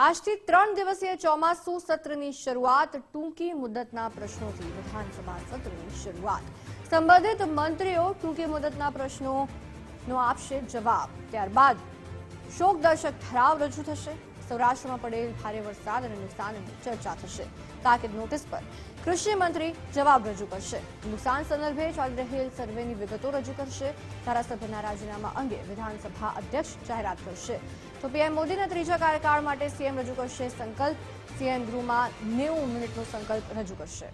આજથી ત્રણ દિવસીય ચોમાસુ સત્રની શરૂઆત, ટૂંકી મુદતના પ્રશ્નોથી વિધાનસભા સત્રની શરૂઆત. સંબંધિત મંત્રીઓ ટૂંકી મુદતના પ્રશ્નોનો આપશે જવાબ. ત્યારબાદ શોકદર્શક ઠરાવ રજૂ થશે. સૌરાષ્ટ્રમાં પડેલ ભારે વરસાદ અને નુકસાનની ચર્ચા થશે. તાકીદ નોટિસ પર કૃષિ મંત્રી જવાબ રજૂ કરશે. નુકસાન સંદર્ભે ચાલી રહેલ સર્વેની વિગતો રજૂ કરશે. ધારાસભ્યના રાજીનામા અંગે વિધાનસભા અધ્યક્ષ જાહેરાત કરશે. તો પીએમ મોદીના ત્રીજા કાર્યકાળ માટે સીએમ રજૂ કરશે સંકલ્પ. સીએમ ગૃહમાં નેવું મિનિટનો સંકલ્પ રજૂ કરશે.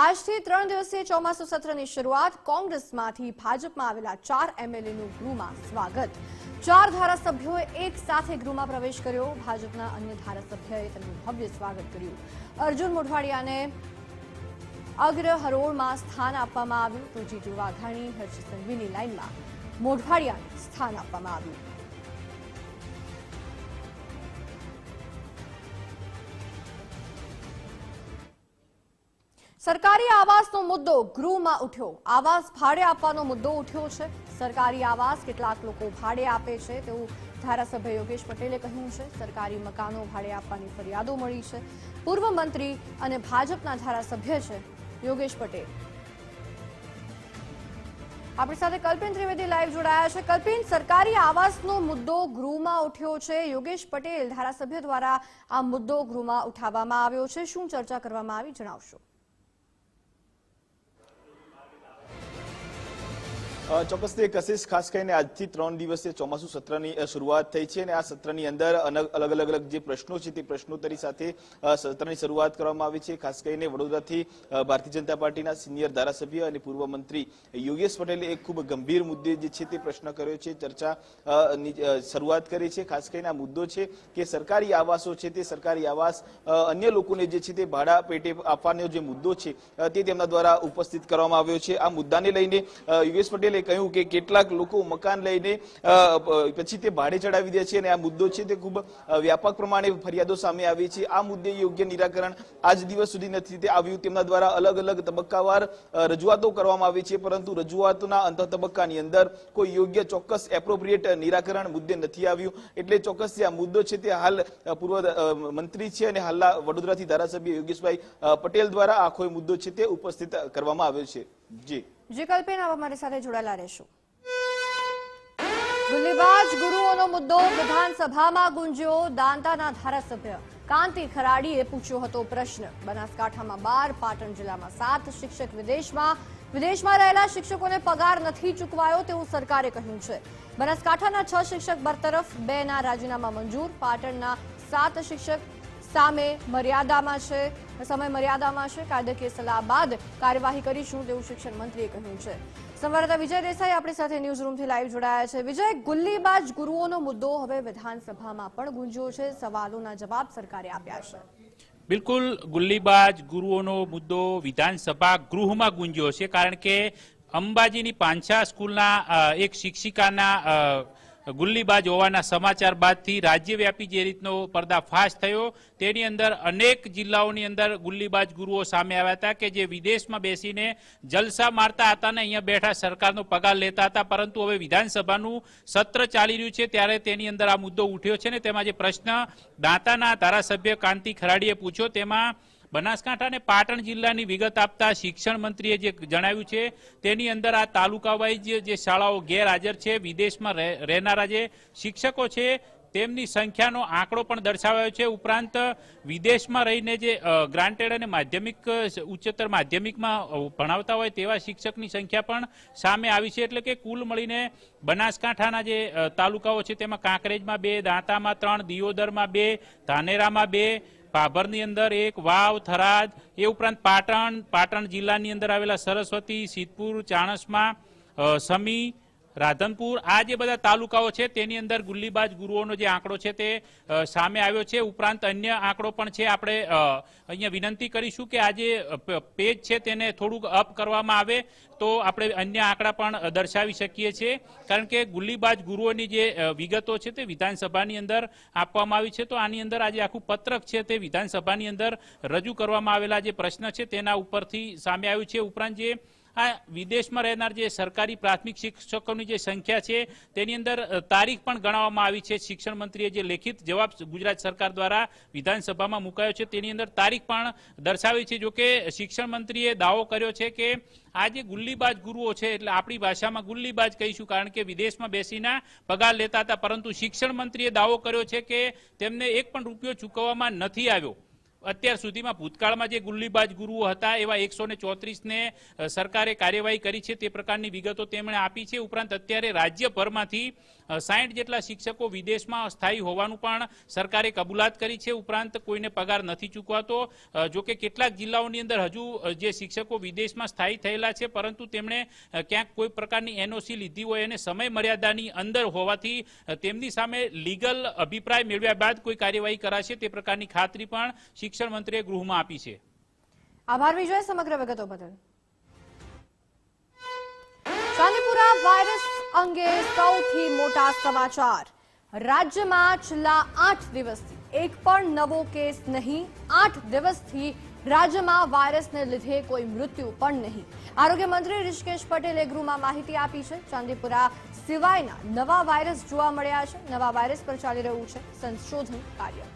આજથી ત્રણ દિવસીય ચોમાસુ સત્રની શરૂઆત કોંગ્રેસમાંથી ભાજપમાં આવેલા ચાર એમએલએનું ગૃહમાં સ્વાગત. ચાર ધારાસભ્યોએ એક સાથે ગૃહમાં પ્રવેશ કર્યો. ભાજપના અન્ય ધારાસભ્યએ તેમનું ભવ્ય સ્વાગત કર્યું. અર્જુન મોઢવાડિયાને અગ્ર હરોળમાં સ્થાન આપવામાં આવ્યું. તો જીતુ વાઘાણી, હર્ષ સંઘવીની લાઇનમાં મોઢવાડિયાને સ્થાન આપવામાં આવ્યું. સરકારી આવાસનો મુદ્દો ગૃહમાં ઉઠ્યો. આવાસ ભાડે આપવાનો મુદ્દો ઉઠ્યો છે. સરકારી આવાસ કેટલાક લોકો ભાડે આપે છે. તેવું ધારાસભ્ય યોગેશ પટેલે કહ્યું છે. સરકારી મકાનો ભાડે આપવાની ફરિયાદો મળી છે. પૂર્વ મંત્રી અને ભાજપના ધારાસભ્ય છે યોગેશ પટેલ. આપણી સાથે કલ્પેન ત્રિવેદી લાઈવ જોડાયા છે. કલ્પેન, સરકારી આવાસનો મુદ્દો ગૃહમાં ઉઠ્યો છે. યોગેશ પટેલ ધારાસભ્ય દ્વારા આ મુદ્દો ગૃહમાં ઉઠાવવામાં આવ્યો છે. શું ચર્ચા કરવામાં આવી? જણાવશો. ચોક્કસથી કશિશ ખાસ કરીને આજથી ત્રણ દિવસે ચોમાસુ સત્રની શરૂઆત થઈ છે અને આ સત્રની અંદર અલગ અલગ અલગ જે પ્રશ્નો છે તે પ્રશ્નોત્તરી સાથે સત્રની શરૂઆત કરવામાં આવી છે. ખાસ કરીને વડોદરાથી ભારતીય જનતા પાર્ટીના સિનિયર ધારાસભ્ય અને પૂર્વ મંત્રી યોગેશ પટેલે એક ખૂબ ગંભીર મુદ્દે જે છે તે પ્રશ્ન કર્યો છે. ચર્ચા શરૂઆત કરી છે. ખાસ કરીને આ મુદ્દો છે કે સરકારી આવાસો છે તે સરકારી આવાસ અન્ય લોકોને જે છે તે ભાડા પેટે આપવાનો જે મુદ્દો છે તે તેમના દ્વારા ઉપસ્થિત કરવામાં આવ્યો છે. આ મુદ્દાને લઈને યોગેશ પટેલે કહ્યું કે કેટલાક લોકો મકાન લઈને પછી તે ભાડે ચડાવી દે છે અને આ મુદ્દો છે તે ખૂબ વ્યાપક પ્રમાણે ફરિયાદો સામે આવી છે. આ મુદ્દે યોગ્ય નિરાકરણ આજ દિવસ સુધી નથી તે આવ્યું. તેમના દ્વારા અલગ અલગ તબક્કાવાર રજૂઆતો કરવામાં આવી છે, પરંતુ રજૂઆતોના અંત તબક્કાની અંદર કોઈ યોગ્ય ચોક્કસ એપ્રોપ્રિએટ નિરાકરણ મુદ્દે નથી આવ્યું. એટલે ચોક્કસ આ મુદ્દો છે તે હાલ પૂર્વ મંત્રી છે અને હાલના વડોદરાથી ધારાસભ્ય યોગેશભાઈ પટેલ દ્વારા આખો મુદ્દો છે તે ઉપસ્થિત કરવામાં આવ્યો છે. જી. જે કલ્પેન આપ અમારી સાથે જોડાયેલા રહેશો. ગુલ્લીબાજ ગુરુઓનો મુદ્દો, વિધાનસભામાં ગુંજ્યો દાંતાના ધારાસભ્ય. કાંતિ ખરાડીએ પૂછ્યો હતો પ્રશ્ન. બનાસકાંઠામાં બાર, પાટણ જિલ્લામાં સાત, શિક્ષક વિદેશમાં વિદેશમાં રહેલા શિક્ષકોને પગાર નથી ચૂકવાયો તેવું સરકારે કહ્યું છે. બનાસકાંઠાના છ શિક્ષક બરતરફ બે ના રાજીનામા મંજૂર, પાટણના સાત શિક્ષક સામે મર્યાદામાં છે. સમય મર્યાદામાં છે. કાયદાકીય સલાહ બાદ કાર્યવાહી કરીશું તેવું શિક્ષણ મંત્રીએ કહ્યું છે. સંવાદદાતા વિજય દેસાઈ આપણી સાથે ન્યૂઝ રૂમથી લાઈવ જોડાયા છે. વિજય, ગુલ્લીબાજ ગુરુઓનો મુદ્દો હવે વિધાનસભામાં પણ ગુંજ્યો છે. સવાલોના જવાબ સરકારે આપ્યા છે. બિલકુલ, ગુલ્લીબાજ ગુરુઓનો મુદ્દો વિધાનસભા ગૃહમાં ગુંજ્યો છે કારણ કે અંબાજીની પાંછા સ્કૂલના એક શિક્ષિકાના ગુલ્લીબાજ હોવાના સમાચાર બાદથી રાજ્યવ્યાપી જે રીતનો પર્દાફાશ થયો, તેની અંદર અનેક જિલ્લાઓની અંદર ગુલ્લીબાજ ગુરુઓ સામે આવ્યા હતા કે જે વિદેશમાં બેસીને જલસા મારતા હતા ને અહીંયા બેઠા સરકારનો પગાર લેતા હતા. પરંતુ હવે વિધાનસભાનું સત્ર ચાલી રહ્યું છે ત્યારે તેની અંદર આ મુદ્દો ઉઠ્યો છે ને તેમાં જે પ્રશ્ન દાંતાના ધારાસભ્ય કાંતિ ખરાડીએ પૂછ્યો, તેમાં બનાસકાંઠા અને પાટણ જિલ્લાની વિગત આપતા શિક્ષણ મંત્રીએ જે જણાવ્યું છે, તેની અંદર આ તાલુકા વાઇઝ જે શાળાઓ ગેરહાજર છે, વિદેશમાં રહે- રહેનારા જે શિક્ષકો છે, તેમની સંખ્યાનો આંકડો પણ દર્શાવાયો છે. ઉપરાંત વિદેશમાં રહીને જે ગ્રાન્ટેડ અને માધ્યમિક ઉચ્ચતર માધ્યમિકમાં ભણાવતા હોય તેવા શિક્ષકની સંખ્યા પણ સામે આવી છે. એટલે કે કુલ મળીને બનાસકાંઠાના જે તાલુકાઓ છે, તેમાં કાંકરેજમાં બે, દાંતામાં ત્રણ, દિયોદરમાં બે, ધાનેરામાં બે ભાભરની અંદર એક વાવ, થરાદ, એ ઉપરાંત પાટણ પાટણ જિલ્લાની અંદર આવેલા સરસ્વતી, સિદ્ધપુર, ચાણસમાં સમી રાધનપુર, આ જે બધા તાલુકાઓ છે, તેની અંદર ગુલ્લીબાજ ગુરુઓનો જે આંકડો છે તે સામે આવ્યો છે. ઉપરાંત અન્ય આંકડો પણ છે. આપણે અહીંયા વિનંતી કરીશું કે આ જે પેજ છે તેને થોડુંક અપ કરવામાં આવે તો આપણે અન્ય આંકડા પણ દર્શાવી શકીએ છીએ. કારણ કે ગુલ્લીબાજ ગુરુઓની જે વિગતો છે તે વિધાનસભાની અંદર આપવામાં આવી છે. તો આની અંદર આજે આખું પત્રક છે તે વિધાનસભાની અંદર રજૂ કરવામાં આવેલા જે પ્રશ્ન છે તેના ઉપરથી સામે આવ્યું છે. ઉપરાંત જે આ વિદેશમાં રહેનાર જે સરકારી પ્રાથમિક શિક્ષકોની જે સંખ્યા છે, તેની અંદર તારીખ પણ ગણાવવામાં આવી છે. શિક્ષણ મંત્રીએ જે લેખિત જવાબ ગુજરાત સરકાર દ્વારા વિધાનસભામાં મુકાયો છે, તેની અંદર તારીખ પણ દર્શાવી છે. જોકે શિક્ષણ મંત્રીએ દાવો કર્યો છે કે, આ જે ગુલ્લીબાજ ગુરુઓ છે, એટલે આપણી ભાષામાં ગુલ્લીબાજ કહીશું, કારણ કે વિદેશમાં બેસીને પગાર લેતા હતા. પરંતુ શિક્ષણ મંત્રીએ દાવો કર્યો છે કે, તેમને એક પણ રૂપિયો ચૂકવવામાં નથી આવ્યો. અત્યાર સુધીમાં ભૂતકાળમાં જે ગુલ્લીબાજ ગુરુઓ હતા, એવા એકસો ને ચોત્રીસને સરકારે કાર્યવાહી કરી છે તે પ્રકારની વિગતો તેમણે આપી છે. ઉપરાંત અત્યારે રાજ્યભરમાંથી સાઠ જેટલા શિક્ષકો વિદેશમાં સ્થાયી હોવાનું પણ સરકારે કબૂલાત કરી છે. ઉપરાંત કોઈને પગાર નથી ચૂકવાતો. જોકે કેટલાક જિલ્લાઓની અંદર હજુ જે શિક્ષકો વિદેશમાં સ્થાયી થયેલા છે, પરંતુ તેમણે ક્યાંક કોઈ પ્રકારની એનઓસી લીધી હોય અને સમય મર્યાદાની અંદર હોવાથી તેમની સામે લીગલ અભિપ્રાય મેળવ્યા બાદ કોઈ કાર્યવાહી કરાશે તે પ્રકારની ખાતરી પણ શિક્ષણ મંત્રીએ ગૃહમાં આપી છે. આભાર વિજય, સમગ્ર વિગતો બદલ. વાયરસ અંગે સૌથી મોટા સમાચાર. રાજ્યમાં છેલ્લા આઠ દિવસથી એક પણ નવો કેસ નહીં, આઠ દિવસથી રાજ્યમાં વાયરસને લીધે કોઈ મૃત્યુ પણ નહીં. આરોગ્ય મંત્રી ઋષિકેશ પટેલે ગૃહમાં માહિતી આપી છે. ચાંદીપુરા સિવાયના નવા વાયરસ જોવા મળ્યા છે. નવા વાયરસ પર ચાલી રહ્યું છે સંશોધન કાર્ય.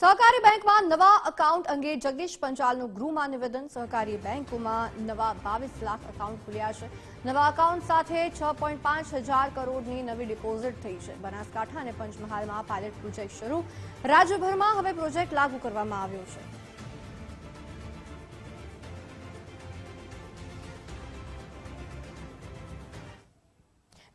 સહકારી બેંકમાં નવા એકાઉન્ટ અંગે જગદીશ પંચાલનું ગૃહમાં નિવેદન સહકારી બેંકોમાં નવા બાવીસ લાખ એકાઉન્ટ ખુલ્યા છે. નવા એકાઉન્ટ સાથે છ પાંચ હજાર કરોડની નવી ડિપોઝિટ થઈ છે. બનાસકાંઠા અને પંચમહાલમાં પાયલટ પ્રોજેક્ટ શરૂ. રાજ્યભરમાં હવે પ્રોજેક્ટ લાગુ કરવામાં આવ્યો છે.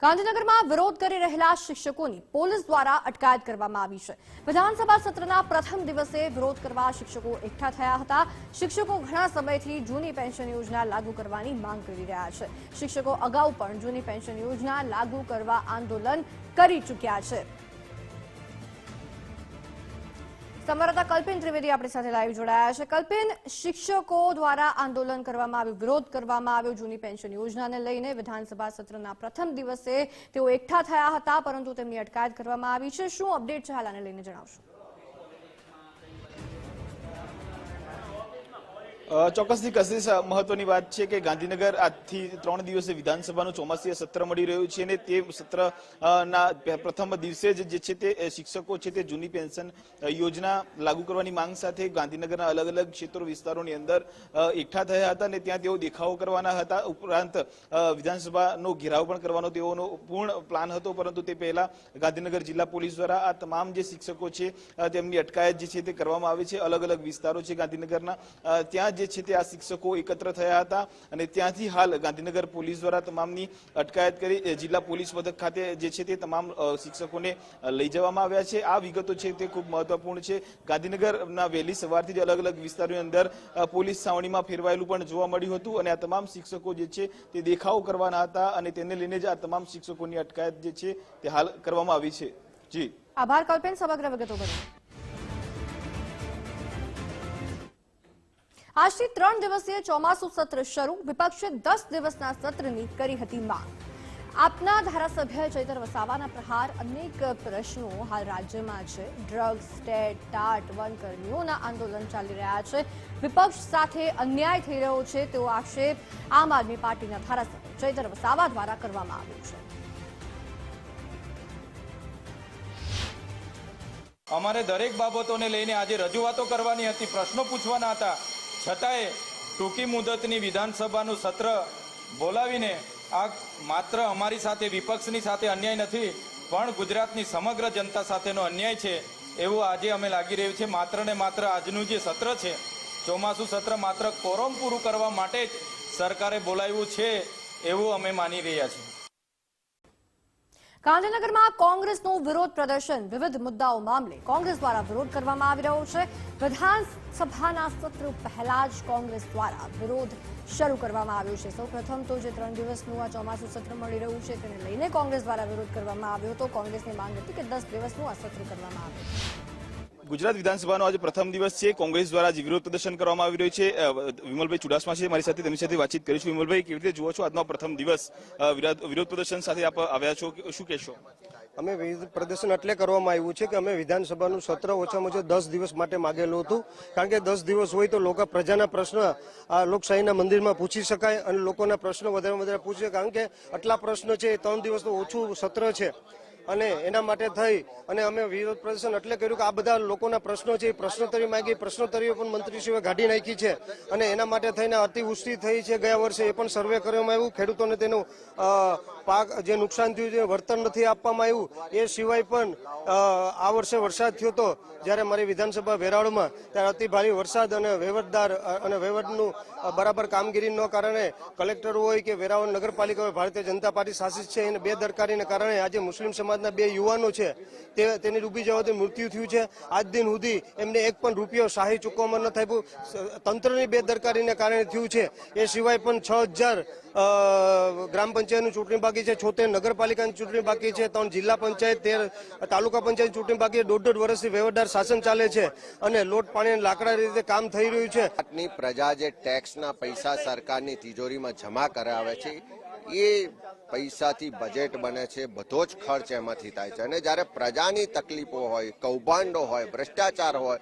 ગાંધીનગરમાં વિરોધ કરી રહેલા શિક્ષકોની પોલીસ દ્વારા અટકાયત કરવામાં આવી છે. વિધાનસભા સત્રના પ્રથમ દિવસે વિરોધ કરવા શિક્ષકો એકઠા થયા હતા. શિક્ષકો ઘણા સમયથી જૂની પેન્શન યોજના લાગુ કરવાની માંગ કરી રહ્યા છે. શિક્ષકો અગાઉ પણ જૂની પેન્શન યોજના લાગુ કરવા આંદોલન કરી ચૂક્યા છે. સંવાદદાતા કલ્પિન ત્રિવેદી આપણી સાથે લાઈવ જોડાયા છે. કલ્પિન, શિક્ષકો દ્વારા આંદોલન કરવામાં આવ્યું, વિરોધ કરવામાં આવ્યો જૂની પેન્શન યોજનાને લઈને. વિધાનસભા સત્રના પ્રથમ દિવસે તેઓ એકઠા થયા હતા, પરંતુ તેમની અટકાયત કરવામાં આવી છે. શું અપડેટ છે હાલને લઈને જણાવશો? ચોક્કસથી કશિશ અ, મહત્વની વાત છે કે ગાંધીનગર આજથી ત્રણ દિવસે વિધાનસભાનું ચોમાસીય સત્ર મળી રહ્યું છે અને તે સત્ર ના પ્રથમ દિવસે જ જે છે તે શિક્ષકો છે તે જૂની પેન્શન યોજના લાગુ કરવાની માંગ સાથે ગાંધીનગરના અલગ અલગ ક્ષેત્રો વિસ્તારોની અંદર એકઠા થયા હતા અને ત્યાં તેઓ દેખાવો કરવાના હતા. ઉપરાંત વિધાનસભાનો ઘેરાવ પણ કરવાનો તેઓનો પૂર્ણ પ્લાન હતો પરંતુ તે પહેલા ગાંધીનગર જિલ્લા પોલીસ દ્વારા આ તમામ જે શિક્ષકો છે તેમની અટકાયત જે છે તે કરવામાં આવી છે. અલગ અલગ વિસ્તારો છે ગાંધીનગરના ત્યાં જે છે તે આ શિક્ષકો એકત્ર થયા હતા અને ત્યાંથી હાલ ગાંધીનગર પોલીસ દ્વારા તમામની અટકાયત કરી જિલ્લા પોલીસ મથક ખાતે જે છે તે તમામ શિક્ષકોને લઈ જવામાં આવ્યા છે. આ વિગતો છે તે ખૂબ મહત્વપૂર્ણ છે. ગાંધીનગરના વહેલી સવારથી જ અલગ અલગ વિસ્તારોની અંદર પોલીસ છાવણીમાં ફેરવાયેલું પણ જોવા મળ્યું હતું અને આ તમામ શિક્ષકો જે છે તે દેખાવો કરવાના હતા અને તેને લઈને જ આ તમામ શિક્ષકોની અટકાયત જે છે તે હાલ કરવામાં આવી છે. જી. આભાર, કલ્પેન, સમગ્ર વિગતો બદલ. આજથી ત્રણ દિવસીય ચોમાસુ સત્ર શરૂ. વિપક્ષે દસ દિવસના સત્રની કરી હતી માંગ. આપના ધારાસભ્ય ચૈતર વસાવાના પ્રહાર અનેક પ્રશ્નો હાલ રાજ્યમાં છે. ડ્રગ્સ ટેટ ટાટ, વનકર્મીઓના આંદોલન ચાલી રહ્યા છે. વિપક્ષ સાથે અન્યાય થઈ રહ્યો છે તેવો આક્ષેપ આમ આદમી પાર્ટીના ધારાસભ્ય ચૈતર વસાવા દ્વારા કરવામાં આવ્યો છે. અમારે દરેક બાબતોને લઈને આજે રજૂઆતો કરવાની હતી, પ્રશ્નો પૂછવાના હતા. છતાંય ટૂંકી મુદતની વિધાનસભાનું સત્ર બોલાવીને આ માત્ર અમારી સાથે, વિપક્ષની સાથે અન્યાય નથી, પણ ગુજરાતની સમગ્ર જનતા સાથેનો અન્યાય છે એવું આજે અમે લાગી રહ્યું છે. માત્ર ને માત્ર આજનું જે સત્ર છે, ચોમાસું સત્ર માત્ર કોરમ પૂરું કરવા માટે જ સરકારે બોલાવ્યું છે એવું અમે માની રહ્યા છીએ. ગાંધીનગરમાં કોંગ્રેસનું વિરોધ પ્રદર્શન, વિવિધ મુદ્દાઓ મામલે કોંગ્રેસ દ્વારા વિરોધ કરવામાં આવી રહ્યો છે. વિધાનસભાના સત્ર પહેલા જ કોંગ્રેસ દ્વારા વિરોધ શરૂ કરવામાં આવ્યો છે. સૌપ્રથમ તો જે ત્રણ દિવસનું આ ચોમાસું સત્ર મળી રહ્યું છે, તેને લઈને કોંગ્રેસ દ્વારા વિરોધ કરવામાં આવ્યો હતો. કોંગ્રેસની માંગ હતી કે દસ દિવસનું આ સત્ર કરવામાં આવે. ગુજરાત વિધાનસભાનો આજે પ્રથમ દિવસ છે. કોંગ્રેસ દ્વારા જે વિરોધ પ્રદર્શન કરવામાં આવી રહ્યું છે. વિમલભાઈ ચુડાસમા છે મારી સાથે. તેમની સાથે વાતચીત કરીશું વિમલભાઈ, કેવી રીતે જુઓ છો આજનો પ્રથમ દિવસ? વિરોધ પ્રદર્શન સાથે આપ આવ્યા છો શું કહેશો? અમે પ્રદર્શન એટલે કરવામાં આવ્યું છે કે અમે વિધાનસભાનું સત્ર ઓછામાં ઓછા દસ દિવસ માટે માગેલું હતું. કારણ કે દસ દિવસ હોય તો લોકો પ્રજાના પ્રશ્ન આ લોકશાહીના મંદિરમાં પૂછી શકાય અને લોકોના પ્રશ્નો વધારે વધારે પૂછે. કારણ કે આટલા પ્રશ્નો છે, એ ત્રણ દિવસનું ઓછું સત્ર છે. અને એના માટે થઈ અને અમે વિરોધ પ્રદર્શન એટલે કર્યું કે આ બધા લોકોના પ્રશ્નો છે, એ પ્રશ્નોત્તરી માંગી, પ્રશ્નોત્તરીઓ પણ મંત્રીશ્રીઓએ કાઢી નાખી છે. અને એના માટે થઈને અતિવૃષ્ટિ થઈ છે. ગયા વર્ષે એ પણ સર્વે કરવામાં આવ્યું. ખેડૂતોને તેનું પાક જે નુકસાન થયું છે, વળતર નથી આપવામાં આવ્યું. એ સિવાય પણ આ વર્ષે વરસાદ થયો હતો જ્યારે મારી વિધાનસભા વેરાવળમાં ત્યારે અતિ ભારે વરસાદ અને વહીવટદાર અને વહીવટનું બરાબર કામગીરીનો કારણે કલેક્ટર હોય કે વેરાવળ નગરપાલિકા હોય, ભારતીય જનતા પાર્ટી શાસિત છે. એને બેદરકારીને કારણે આજે મુસ્લિમ સમાજના બે યુવાનો છે, તે તેની ડૂબી જવાથી મૃત્યુ થયું છે. આજ દિન સુધી એમને એક પણ રૂપિયો શાહી ચૂકવવામાં ન થયું તંત્રની બેદરકારીને કારણે થયું છે. એ સિવાય પણ છ હજાર ગ્રામ પંચાયતની ચૂંટણી બાકી છે, છોતેર નગરપાલિકાની ચૂંટણી બાકી છે, ત્રણ જિલ્લા પંચાયત, તેર તાલુકા પંચાયત ચૂંટણી બાકી છે, દોઢ દોઢ વર્ષથી વહીવટદાર શાસન ચાલે છે અને લોટ પાણી લાકડા રીતે કામ થઈ રહ્યું છે. પ્રજા જે ટેક્સના પૈસા સરકારની તિજોરીમાં જમા કરાવે છે એ પૈસાથી બજેટ બને છે, બધો જ ખર્ચ એમાંથી થાય છે. અને જ્યારે પ્રજાની તકલીફો હોય, કૌભાંડો હોય, ભ્રષ્ટાચાર હોય,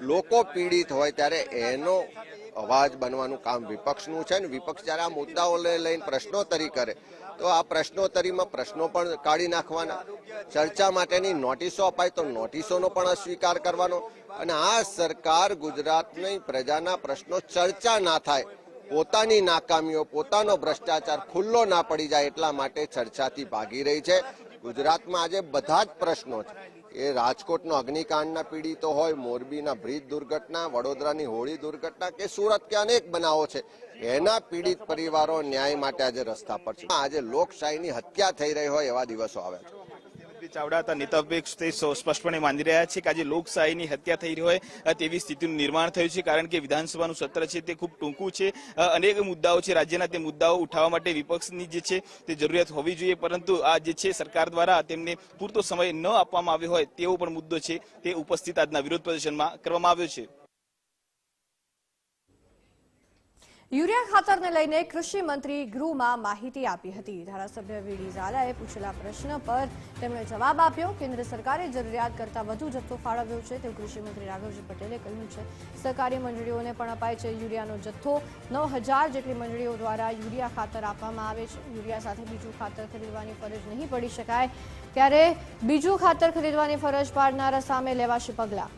લોકો પીડિત હોય, ત્યારે એનો અવાજ બનવાનું કામ વિપક્ષનું છે. ને વિપક્ષ જ્યારે આ મુદ્દાઓને લઈને પ્રશ્નોત્તરી કરે, તો આ પ્રશ્નોત્તરીમાં પ્રશ્નો પણ કાઢી નાખવાના. ચર્ચા માટેની નોટિસો અપાય તો નોટિસોનો પણ અસ્વીકાર કરવાનો. અને આ સરકાર ગુજરાતની પ્રજાના પ્રશ્નો ચર્ચા ના થાય. પોતાની નાકામીઓ, પોતાનો ભ્રષ્ટાચાર ખુલ્લો ના પડી જાય એટલા માટે ચર્ચાથી ભાગી રહી છે. ગુજરાતમાં આજે બધા જ પ્રશ્નો છે. એ રાજકોટનો અગ્નિકાંડના પીડિતો હોય, મોરબીના બ્રિજ દુર્ઘટના, વડોદરાની હોળી દુર્ઘટના કે સુરત કે અનેક બનાવો છે, એના પીડિત પરિવારો ન્યાય માટે આજે રસ્તા પર છે. આજે લોકશાહીની હત્યા થઈ રહી હોય એવા દિવસો આવે છે. હેમંતભાઈ ચાવડા હતા. નેતા તે સ- સ્પષ્ટપણે માની રહ્યા છે કે આજે લોકશાહીની હત્યા થઈ રહી હોય તેવી સ્થિતિનું નિર્માણ થયું છે કારણ કે વિધાનસભાનું સત્ર છે તે ખૂબ ટૂંકું છે. અનેક મુદ્દાઓ છે. રાજ્યના તે મુદ્દાઓ ઉઠાવવા માટે વિપક્ષની જે છે તે જરૂરિયાત હોવી જોઈએ. પરંતુ આ જે છે સરકાર દ્વારા તેમને પૂરતો સમય ન આપવામાં આવ્યો હોય તેવો પણ મુદ્દો છે. તે ઉપસ્થિત આજના વિરોધ પ્રદર્શનમાં કરવામાં આવ્યો છે. યુરિયા ખાતરને લઈને કૃષિ મંત્રી ગૃહમાં માહિતી આપી હતી. ધારાસભ્ય વીડી ઝાલાએ પૂછેલા પ્રશ્ન પર તેમણે જવાબ આપ્યો. કેન્દ્ર સરકારે જરૂરિયાત કરતાં વધુ જથ્થો ફાળવ્યો છે. તેવું કૃષિ મંત્રી રાઘવજી પટેલે કહ્યું છે. સરકારી મંડળીઓને પણ અપાય છે યુરિયાનો જથ્થો. નવ હજાર જેટલી મંડળીઓ દ્વારા યુરિયા ખાતર આપવામાં આવે છે. યુરિયા સાથે બીજું ખાતર ખરીદવાની ફરજ નહીં પડી શકાય. ત્યારે બીજું ખાતર ખરીદવાની ફરજ પાડનારા સામે લેવાશે પગલાં.